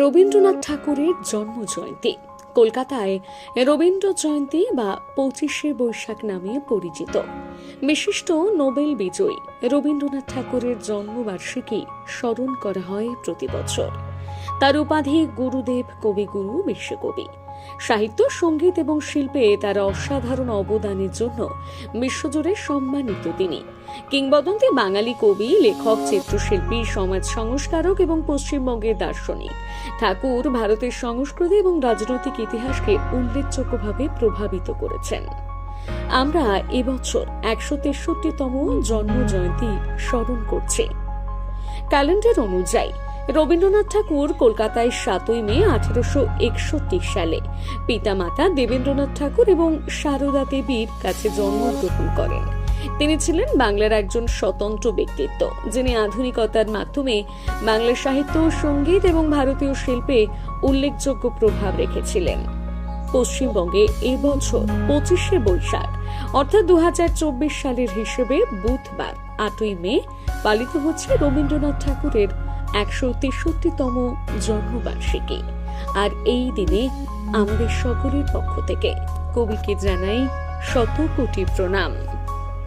রবীন্দ্রনাথ ঠাকুরের জন্ম জয়ন্তী কলকাতায় রবীন্দ্র জয়ন্তী বা পঁচিশে বৈশাখ নামে পরিচিত। বিশিষ্ট নোবেল বিজয়ী রবীন্দ্রনাথ ঠাকুরের জন্মবার্ষিকী স্মরণ করা হয় প্রতি বছর। তার উপাধি গুরুদেব কবিগুরু বিশ্বকবি। সাহিত্য, সংগীত এবং শিল্পে তার অসাধারণ অবদানের জন্য বিশ্বজুড়ে সম্মানিত তিনি। কিংবদন্তি বাঙালি কবি, লেখক, চিত্রশিল্পী, সমাজ সংস্কারক এবং পশ্চিমবঙ্গের দার্শনিক। ঠাকুর ভারতের সংস্কৃতি এবং রাজনৈতিক ইতিহাসকে উল্লেখযোগ্যভাবে প্রভাবিত করেছেন। আমরা এবছর একশো তেষট্টিতম জন্ম জয়ন্তী স্মরণ করছি। ক্যালেন্ডার অনুযায়ী রবীন্দ্রনাথ ঠাকুর কলকাতায় সাতই মে আঠেরোশো একষট্টি সালে। পিতামাতা দেবেন্দ্রনাথ ঠাকুর এবং সারদা দেবীর কাছে জন্মগ্রহণ করেন। তিনি ছিলেন বাংলার একজন স্বতন্ত্র ব্যক্তিত্ব, যিনি আধুনিকতার মাধ্যমে বাংলা সাহিত্য, সংগীত এবং ভারতীয় শিল্পে উল্লেখযোগ্য প্রভাব রেখেছিলেন। পশ্চিমবঙ্গে এবছর পঁচিশে বৈশাখ, অর্থাৎ দু হাজার চব্বিশ সালের হিসেবে বুধবার, আটই মে, পালিত হচ্ছে রবীন্দ্রনাথ ঠাকুরের একশো তেষট্টিতম জন্মবার্ষিকী। আর এই দিনে আমাদের সকলের পক্ষ থেকে কবিকে জানাই শত কোটি প্রণাম।